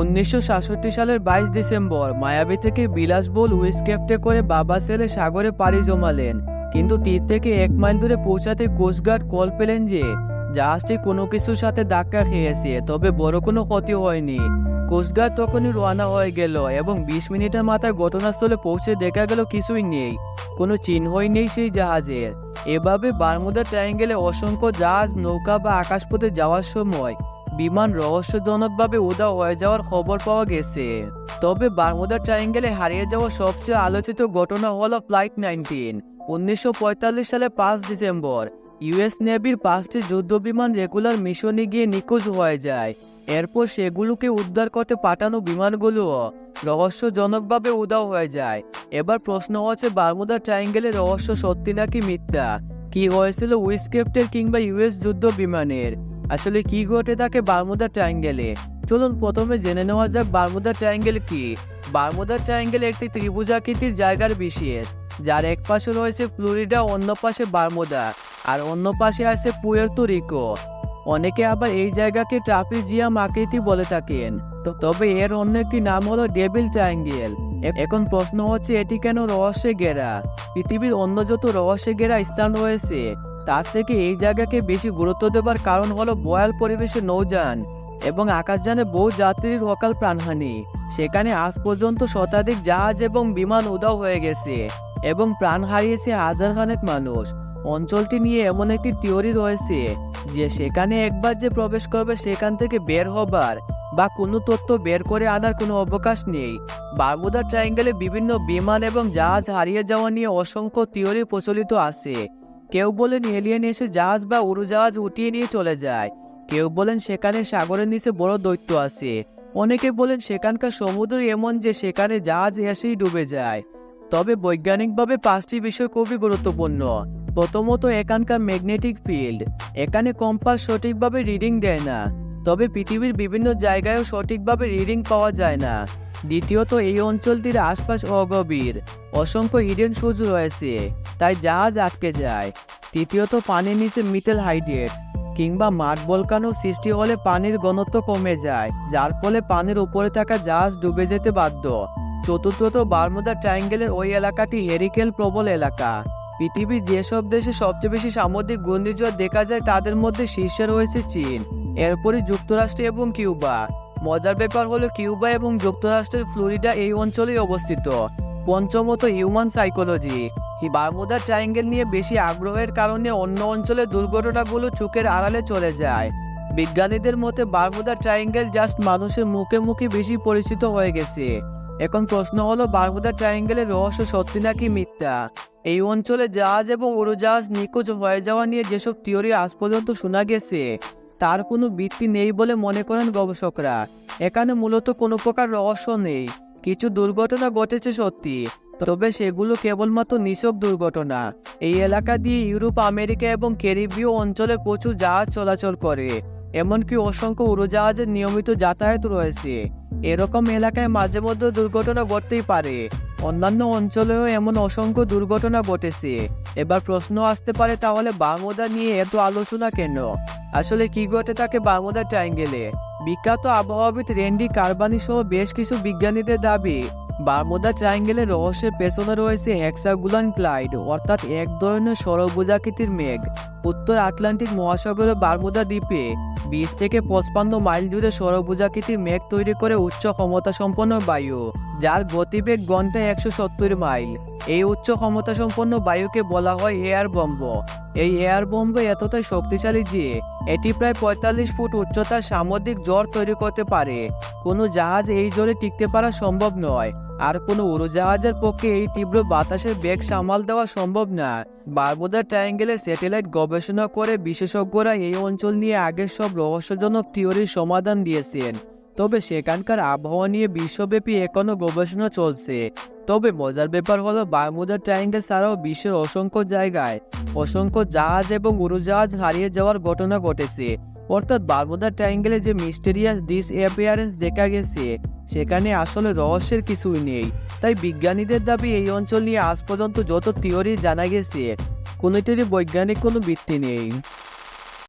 উনিশশো সাতষট্টি সালের বাইশ ডিসেম্বর মায়াবী থেকে বিলাসবহুল হুইসক্যাফটে করে বাবা ছেলে সাগরে পাড়ি জমালেন। কিন্তু তীর থেকে এক মাইল দূরে পৌঁছাতে কোস্টগার্ড কল পেলেন যে, জাহাজটি কোনো কিছুর সাথে ধাক্কা খেয়েছে, তবে বড় কোনো ক্ষতি হয়নি। কোস্টগার্ড তখনই রওনা হয়ে গেল এবং বিশ মিনিটের মাথায় ঘটনাস্থলে পৌঁছে দেখা গেল কিছুই নেই। কোনো চিহ্নই নেই সেই জাহাজের এভাবে বারমুদা ট্রায়াঙ্গেলে অসংখ্য জাহাজ, নৌকা বা আকাশপথে যাওয়ার সময় বিমান রহস্যজনকভাবে উধাও হয়ে যাওয়ার খবর পাওয়া গেছে। তবে বারমুদা ট্রায়াঙ্গেলে হারিয়ে যাওয়া সবচেয়ে আলোচিত ঘটনা হল ফ্লাইট নাইনটিন, উনিশশো সালে পাঁচ ডিসেম্বর। ইউএস নেভির পাঁচটি যুদ্ধ বিমান রেগুলার মিশনে গিয়ে নিখোঁজ হয়ে যায়। এরপর সেগুলোকে উদ্ধার করতে পাঠানো বিমানগুলোও রহস্যজনকভাবে উদাও হয়ে যায়। এবার প্রশ্ন হচ্ছে বারমুদা ট্রায়াঙ্গেলের রহস্য সত্যি নাকি মিথ্যা? কি হয়েছিল উইসকেপ্টের কিংবা ইউএস যুদ্ধ বিমানের? আসলে কি ঘটে থাকে বারমুদা ট্রায়াঙ্গেলে? চলুন প্রথমে জেনে নেওয়া যাক বারমুদা ট্রায়াঙ্গেল কি। বারমুদা ট্রায়াঙ্গেল একটি ত্রিভুজাকৃতির জায়গার বিশেষ, যার এক পাশে রয়েছে ফ্লোরিডা, অন্য পাশে বারমুদা আর অন্য পাশে আছে পুয়ের্তো রিকো। অনেকে আবার এই জায়গাকে ট্রাপিজিয়াম আকৃতি বলে থাকেন। তবে এর অন্য একটি নাম হলো ডেভিল ট্রায়াঙ্গেল। এখন প্রশ্ন হচ্ছে, এটি কেন রহস্যে ঘেরা? পৃথিবীর অন্য যত রহস্যে ঘেরা স্থান রয়েছে, তার থেকে এই জায়গাকে বেশি গুরুত্ব দেবার কারণ হলো বয়াল পরিবেশে নৌযান এবং আকাশযানে বহু যাত্রীর অকাল প্রাণহানি। সেখানে আজ পর্যন্ত শতাধিক জাহাজ এবং বিমান উদাও হয়ে গেছে এবং প্রাণ হারিয়েছে হাজার খানেক মানুষ। অঞ্চলটি নিয়ে এমন একটি থিওরি রয়েছে যে, সেখানে একবার যে প্রবেশ করবে সেখান থেকে বের হবার বা কোনো তথ্য বের করে আনার কোনো অবকাশ নেই। বারমুদা ট্রায়াঙ্গেলে বিভিন্ন বিমান এবং জাহাজ হারিয়ে যাওয়া নিয়ে অসংখ্য থিওরি প্রচলিত আছে। কেউ বলেন এলিয়েন এসে জাহাজ বা উড়োজাহাজ উঠিয়ে নিয়ে চলে যায়। কেউ বলেন সেখানে সাগরের নিচে বড় দৈত্য আছে। অনেকে বলেন সেখানকার সমুদ্র এমন যে সেখানে জাহাজ এসেই ডুবে যায়। তবে বৈজ্ঞানিকভাবে পাঁচটি বিষয় খুবই গুরুত্বপূর্ণ। প্রথমত, এখানকার ম্যাগনেটিক ফিল্ড এখানে কম্পাস সঠিকভাবে রিডিং দেয় না। তবে পৃথিবীর বিভিন্ন জায়গায়ও সঠিকভাবে রিডিং পাওয়া যায় না। দ্বিতীয়ত, এই অঞ্চলটির আশপাশ অগভীর। অসংখ্য হিডেন সুজ রয়েছে, তাই জাহাজ আটকে যায়। তৃতীয়ত, পানির নিচে মিটেল হাইড্রেট কিংবা মাঠ বলকানো সৃষ্টি হলে পানির ঘনত্ব কমে যায়, যার ফলে পানির উপরে থাকা জাহাজ ডুবে যেতে বাধ্য। চতুর্থত বারমুদা ট্রায়াঙ্গেলের ওই এলাকাটি হেরিকেল প্রবল এলাকা। পৃথিবীর যেসব দেশে সবচেয়ে বেশি সামুদ্রিক ঘূর্ণিঝড় দেখা যায়, তাদের মধ্যে শীর্ষে রয়েছে চীন। এরপরই যুক্তরাষ্ট্র এবং কিউবা। মজার ব্যাপার হলো কিউবা এবং যুক্তরাষ্ট্রের ফ্লোরিডা এই অঞ্চলেই অবস্থিত। পঞ্চমত হিউম্যান সাইকোলজি। বারমুদা ট্রায়াঙ্গেল নিয়ে বেশি আগ্রহের কারণে অন্য অঞ্চলের দুর্ঘটনাগুলো চোখের আড়ালে চলে যায়। বিজ্ঞানীদের মতে বারমুদা ট্রায়াঙ্গেল জাস্ট মানুষের মুখে মুখে বেশি পরিচিত হয়ে গেছে। এখন প্রশ্ন হলো বারমুদা ট্রায়াঙ্গেলের রহস্য সত্যি নাকি মিথ্যা? এই অঞ্চলে জাহাজ এবং উড়োজাহাজ নিখোঁজ হয়ে যাওয়া নিয়ে যেসব থিওরি আজ পর্যন্ত শোনা গেছে তার কোনো ভিত্তি নেই বলে মনে করেন গবেষকরা। এখানে মূলত কোনো প্রকার রহস্য নেই। কিছু দুর্ঘটনা ঘটেছে সত্যি, তবে সেগুলো কেবলমাত্র নিছক দুর্ঘটনা। এই এলাকা দিয়ে ইউরোপ, আমেরিকা এবং ক্যারিবীয় অঞ্চলে প্রচুর জাহাজ চলাচল করে, এমনকি অসংখ্য উড়োজাহাজের নিয়মিত যাতায়াত রয়েছে। এরকম এলাকায় মাঝে মধ্যে দুর্ঘটনা ঘটতেই পারে। অন্যান্য অঞ্চলেও এমন অসংখ্য দুর্ঘটনা ঘটেছে। এবার প্রশ্ন আসতে পারে, তাহলে বারমুদা নিয়ে এত আলোচনা কেন? আসলে কি ঘটে থাকে বারমুদা ট্রায়াঙ্গেলে বিখ্যাত আবহাওয়াবিদ রেন্ডি কার্বানি সহ বেশ কিছু বিজ্ঞানীদের দাবি বারমুদা ট্রায়াঙ্গেলের রহস্যের পেছনে রয়েছে হেক্সাগুলান ক্লাইড অর্থাৎ এক ধরনের সরবুজাকৃতির মেঘ। উত্তর আটলান্টিক মহাসাগরে বারমুদা দ্বীপে বিশ থেকে পঁচপান্ন মাইল জুড়ে সরবুজাকৃতির মেঘ তৈরি করে উচ্চ ক্ষমতা সম্পন্ন বায়ু, যার গতিবেগ ঘন্টায় একশো সত্তর মাইল। এই উচ্চ ক্ষমতা সম্পন্ন বায়ুকে বলা হয় এয়ার বম্ব। এই এয়ার বম্ব এতটাই শক্তিশালী যে, এটি প্রায় পঁয়তাল্লিশ ফুট উচ্চতার সামুদ্রিক জ্বর তৈরি করতে পারে। কোনো জাহাজ এই জলে টিকতে পারা সম্ভব নয়, আর কোনো উড়োজাহাজের পক্ষে এই তীব্র বাতাসের বেগ সামাল দেওয়া সম্ভব না। বারমুদা ট্রায়াঙ্গেলের স্যাটেলাইট গবেষণা করে বিশেষজ্ঞরা এই অঞ্চল নিয়ে আগের সব রহস্যজনক থিওরির সমাধান দিয়েছেন। তবে সেখানকার আবহাওয়া নিয়ে বিশ্বব্যাপী এখনও গবেষণা চলছে। তবে মজার ব্যাপার হলো বারমুদা ট্রায়াঙ্গেল ছাড়াও বিশ্বের অসংখ্য জায়গায় অসংখ্য জাহাজ এবং উড়োজাহাজ হারিয়ে যাওয়ার ঘটনা ঘটেছে। অর্থাৎ বারমুদা ট্রায়াঙ্গেলে যে মিস্টেরিয়াস ডিসঅ্যাপিয়ারেন্স দেখা গেছে, সেখানে আসলে রহস্যের কিছুই নেই। তাই বিজ্ঞানীদের দাবি, এই অঞ্চল নিয়ে আজ পর্যন্ত যত থিওরি জানা গেছে কোনোটিরই বৈজ্ঞানিক কোনো ভিত্তি নেই।